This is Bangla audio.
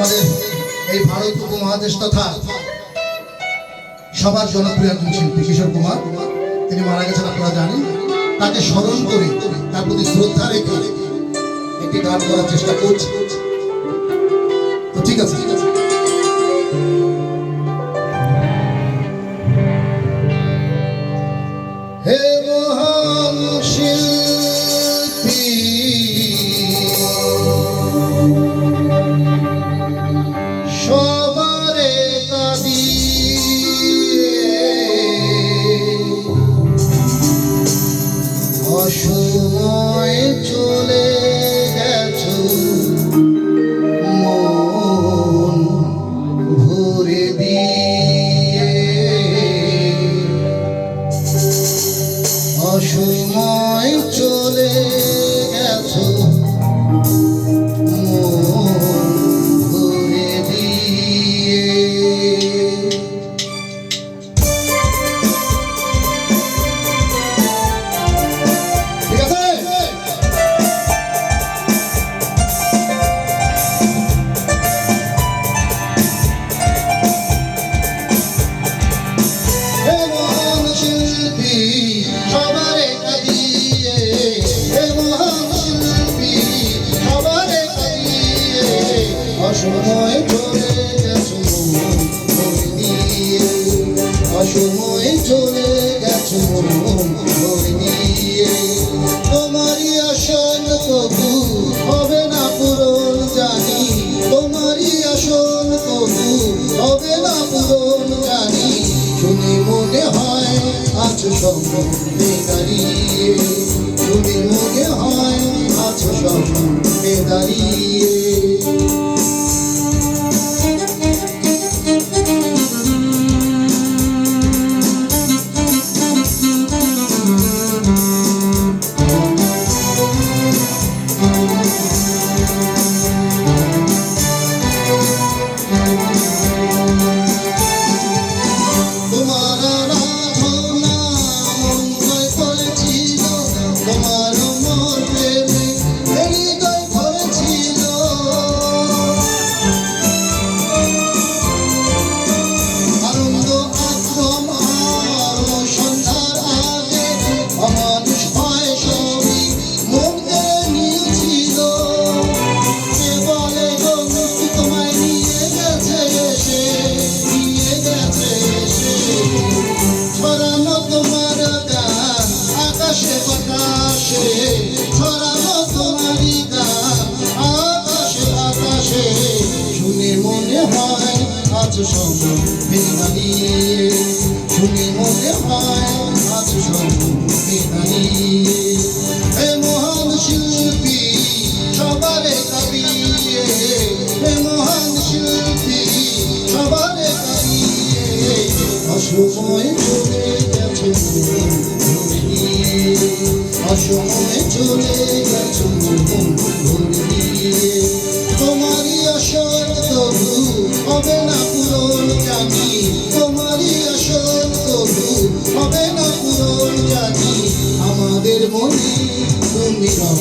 আমাদের এই ভারত উপমহাদেশ তথা সবার জনপ্রিয় একজন শিল্পী কিশোর কুমার। তিনি মারা গেছেন, আপনারা জানেন। তাকে স্মরণ করে, তার প্রতি শ্রদ্ধা রেখে একটি গান করার চেষ্টা করছি। তো ঠিক আছে। ঠিক আছে হে অসময় চলে অসময় চলে গেছ নিয়ে। তোমারই আসন কবু হবে না পূরণ জানি। তোমারই আসন কবু হবে না পূরণ জানি। শুনে মনে হয় আছো সম্ভব দাঁড়িয়ে তোমার আকাশে বাতাসে ছড়ানো তোমারই গান। আকাশে বাতাসে, শুনে মনে হয় আছো সম্মুখে দাঁড়িয়ে শুনে মনে হয় আছো সম্মুখে দাঁড়িয়ে হে মহান শিল্পী, সবারে কাঁদিয়ে হে মহান শিল্পী, সবারে কাঁদিয়ে অসময় অসময় চলে গেছ তোমারই আসল তবু হবে না পুরন জানি, তোমারই আসল তবু হবে না পুরন জানি, আমাদের মনে তুমি রব